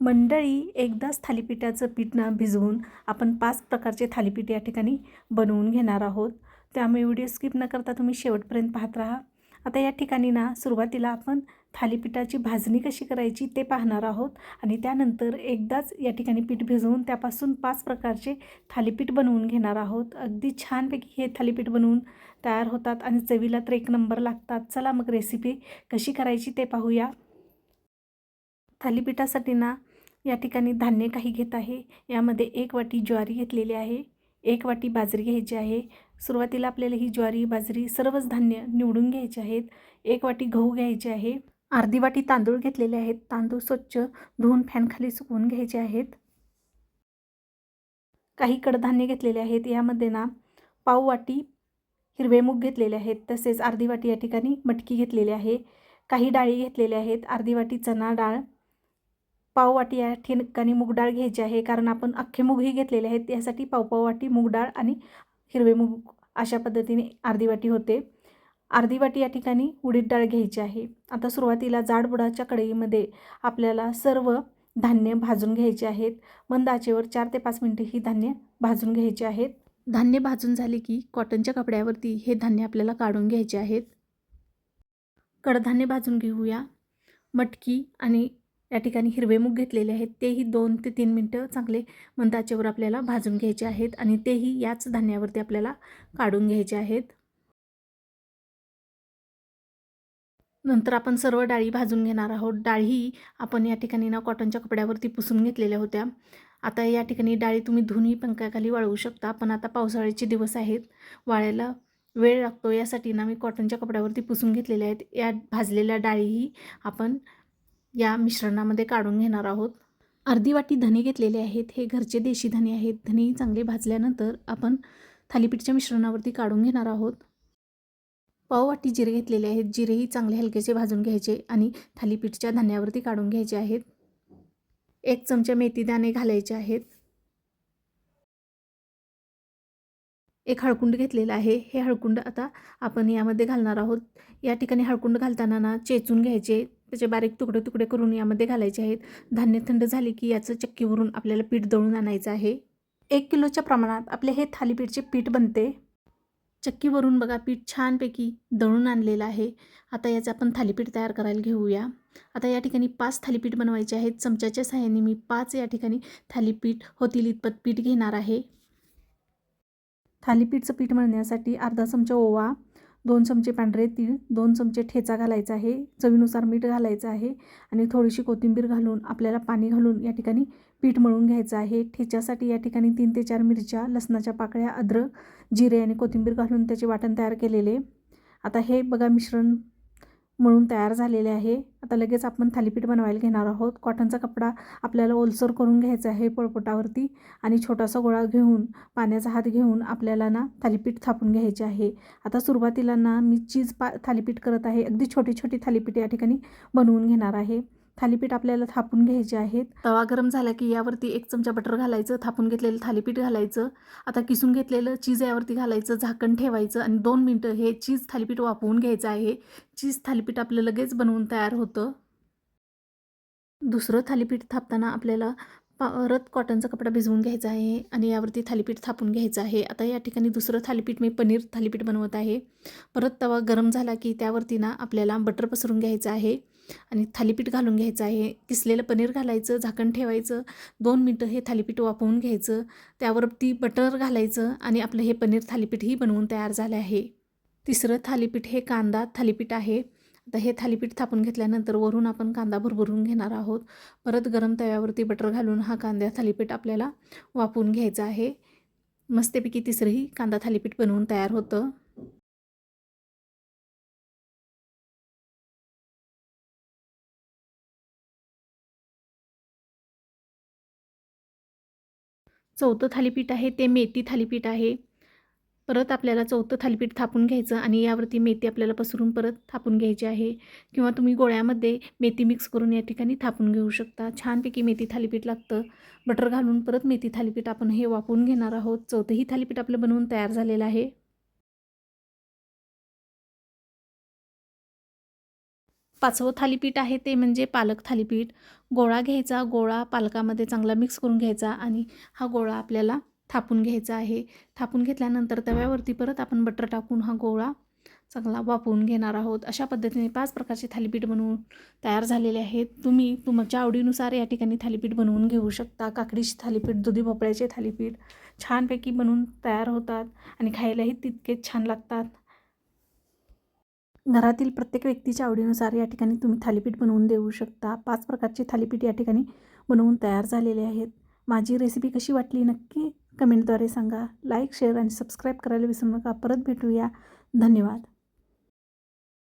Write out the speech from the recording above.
मंडळी एकदाच थालीपीठाचं पीठ ना भिजवून आपण पाच प्रकारचे थालीपीठ या ठिकाणी बनवून घेणार आहोत. त्यामुळे व्हिडिओ स्किप न करता तुम्ही शेवटपर्यंत पाहत राहा. आता या ठिकाणी ना सुरुवातीला आपण थालीपीठाची भाजणी कशी करायची ते पाहणार आहोत आणि त्यानंतर एकदाच या ठिकाणी पीठ भिजवून त्यापासून पाच प्रकारचे थालीपीठ बनवून घेणार आहोत. अगदी छानपैकी हे थालीपीठ बनवून तयार होतात आणि चवीला तर एक नंबर लागतात. चला मग रेसिपी कशी करायची ते पाहूया. थालीपीठासाठी ना या ठिकाणी धान्य काही घेत आहे. यामध्ये एक वाटी ज्वारी घेतलेली आहे. एक वाटी बाजरी घ्यायची आहे. सुरुवातीला आपल्याला ही ज्वारी बाजरी सर्वच धान्य निवडून घ्यायचे आहेत. एक वाटी गहू घ्यायचे आहे. अर्धी वाटी तांदूळ घेतलेले आहेत. तांदूळ स्वच्छ धुवून फॅनखाली सुकवून घ्यायचे आहेत. काही कडधान्य घेतलेले आहेत. यामध्ये ना पाव वाटी हिरवे मूग घेतलेले आहेत. तसेच अर्धी वाटी या ठिकाणी मटकी घेतलेली आहे. काही डाळी घेतलेल्या आहेत. अर्धी वाटी चणा डाळ पाववाटी या ठिकाणी मूग डाळ घ्यायची आहे. कारण आपण अख्खे मूगही घेतलेले आहेत. यासाठी पावपाववाटी पाव वाटी मूग डाळ आणि हिरवे मूग अशा पद्धतीने अर्धी वाटी होते. अर्धी वाटी या ठिकाणी उडीद डाळ घ्यायची आहे. आता सुरुवातीला जाडबुडाच्या कढईमध्ये आपल्याला सर्व धान्य भाजून घ्यायचे आहेत. मंद आचेवर चार ते पाच मिनटे ही धान्य भाजून घ्यायची आहेत. धान्य भाजून झाले की कॉटनच्या कपड्यावरती हे धान्य आपल्याला काढून घ्यायचे आहेत. कडधान्य भाजून घेऊया. मटकी आणि या ठिकाणी हिरवे मूग घेतलेले आहेत. तेही दोन ते तीन मिनटं चांगले मंदाच्यावर आपल्याला भाजून घ्यायचे आहेत आणि तेही याच धान्यावरती आपल्याला काढून घ्यायचे आहेत. नंतर आपण सर्व डाळी भाजून घेणार आहोत. डाळी आपण या ठिकाणी ना कॉटनच्या कपड्यावरती पुसून घेतलेल्या होत्या. आता या ठिकाणी डाळी तुम्ही धुनी पंख्याखाली वाळवू शकता पण आता पावसाळ्याचे दिवस आहेत. वाळायला वेळ लागतो यासाठी ना मी कॉटनच्या कपड्यावरती पुसून घेतलेल्या आहेत. या भाजलेल्या डाळीही आपण या मिश्रणामध्ये काढून घेणार आहोत. अर्धी वाटी धने घेतलेले आहेत. हे घरचे देशी धने आहेत. धने चांगले भाजल्यानंतर आपण थालीपीठच्या मिश्रणावरती काढून घेणार आहोत. पाव वाटी जिरे घेतलेले आहेत. जिरेही चांगले हलकेचे भाजून घ्यायचे आणि थालीपीठच्या धान्यावरती काढून घ्यायचे आहेत. एक चमचा मेथीदाणे घालायचे आहेत. एक हळकुंड घेतलेलं आहे. हे हळकुंड आता आपण यामध्ये घालणार आहोत. या ठिकाणी हळकुंड घालताना ना चेचून घ्यायचे. त्याचे बारीक तुकडे तुकडे करून यामध्ये घालायचे आहेत. धान्य थंड झाले की याचं चक्कीवरून आपल्याला पीठ दळून आणायचं आहे. एक किलोच्या प्रमाणात आपले हे थालीपीठचे पीठ बनते. चक्कीवरून बघा पीठ छानपैकी दळून आणलेलं आहे. आता याचं आपण थालीपीठ तयार करायला घेऊया. आता या ठिकाणी पाच थालीपीठ बनवायचे आहेत. चमच्याच्या सहाय्याने मी पाच या ठिकाणी थालीपीठ होतील इतपत पीठ घेणार आहे. थालीपीठचं पीठ मळण्यासाठी अर्धा चमचा ओवा दोन चमचे पांढरे तीळ दोन चमचे ठेचा घालायचा आहे चवीनुसार मीठ घालायचं आहे आणि थोडीशी कोथिंबीर घालून आपल्याला पाणी घालून या ठिकाणी पीठ मळून घ्यायचं आहे. ठेच्यासाठी या ठिकाणी तीन ते चार मिरच्या लसणाच्या पाकळ्या अद्रक जिरे आणि कोथिंबीर घालून त्याचे वाटण तयार केलेले. आता हे बघा मिश्रण मळून तयार झालेले आहे. आता लगेच आपण थालीपीठ बनवायला घेणार आहोत. कॉटनचा कपडा आपल्याला ओलसर करून घ्यायचा आहे पळपटावरती आणि छोटासा गोळा घेऊन पाण्याचा हात घेऊन आपल्याला ना थालीपीठ थापून घ्यायचे आहे. आता सुरुवातीला ना मी चीज पा थालीपीठ करत आहे. अगदी छोटी छोटी थालीपीठ या ठिकाणी बनवून घेणार आहे. थालीपीठ आपल्याला थापून घ्यायचे आहेत. तवा गरम झाला की यावरती एक चमचा बटर घालायचं थापून घेतलेलं थालीपीठ घालायचं. आता किसून घेतलेलं चीज यावरती घालायचं झाकण ठेवायचं आणि दोन मिनटं हे चीज थालीपीठ वापरून घ्यायचं आहे. चीज थालीपीठ आपलं लगेच बनवून तयार होतं. दुसरं थालीपीठ थापताना आपल्याला परत कॉटनचा कपडा भिजवून घ्यायचा आहे आणि यावरती थालीपीठ थापून घ्यायचं आहे. आता या ठिकाणी दुसरं थालीपीठ मी पनीर थालीपीठ बनवत आहे. परत तवा गरम झाला की त्यावरती ना आपल्याला बटर पसरून घ्यायचं आहे. आणि थालीपीठ घालून घ्यायचं आहे. किसलेलं पनीर घालायचं झाकण ठेवायचं. दोन मिनटं हे थालीपीठ वाफवून घ्यायचं. त्यावरती बटर घालायचं आणि आपलं हे पनीर थालीपीठही बनवून तयार झालं आहे. तिसरं थालीपीठ हे कांदा थालीपीठ आहे. आता हे थालीपीठ थापून घेतल्यानंतर वरून आपण कांदा भरभरून घेणार आहोत. परत गरम तव्यावरती बटर घालून हा कांदा थालीपीठ आपल्याला वापरून घ्यायचा आहे. मस्तपैकी तिसरंही कांदा थालीपीठ बनवून तयार होतं. चौथं थालीपीठ आहे ते मेथी थालीपीठ आहे. परत आपल्याला चौथं थालीपीठ थापून घ्यायचं आणि यावरती मेथी आपल्याला पसरून परत थापून घ्यायची आहे. किंवा तुम्ही गोळ्यामध्ये मेथी मिक्स करून या ठिकाणी थापून घेऊ शकता. छानपैकी मेथी थालीपीठ लागतं. बटर घालून परत मेथी थालीपीठ आपण हे वापरून घेणार आहोत. चौथंही थालीपीठ आपलं बनवून तयार झालेलं आहे. पाचवं थालीपीठ आहे ते म्हणजे पालक थालीपीठ. गोळा घ्यायचा गोळा पालकामध्ये चांगला मिक्स करून घ्यायचा आणि हा गोळा आपल्याला थापून घ्यायचा आहे. थापून घेतल्यानंतर तव्यावरती परत आपण बटर टाकून हा गोळा चांगला वापरून घेणार आहोत. अशा पद्धतीने पाच प्रकारचे थालीपीठ बनवून तयार झालेले आहेत. तुम्ही तुमच्या आवडीनुसार या ठिकाणी थालीपीठ बनवून घेऊ शकता. काकडीचे थालीपीठ दुधी भोपळ्याचे थालीपीठ छानपैकी बनवून तयार होतात आणि खायलाही तितकेच छान लागतात. घरातील प्रत्येक व्यक्तीच्या आवडीनुसार या ठिकाणी तुम्ही थालीपीठ बनवून देऊ शकता. पाच प्रकारचे थालीपीठ या ठिकाणी बनवून तयार झालेले आहेत. माझी रेसिपी कशी वाटली नक्की कमेंटद्वारे सांगा. लाईक शेअर आणि सबस्क्राईब करायला विसरू नका. परत भेटूया. धन्यवाद.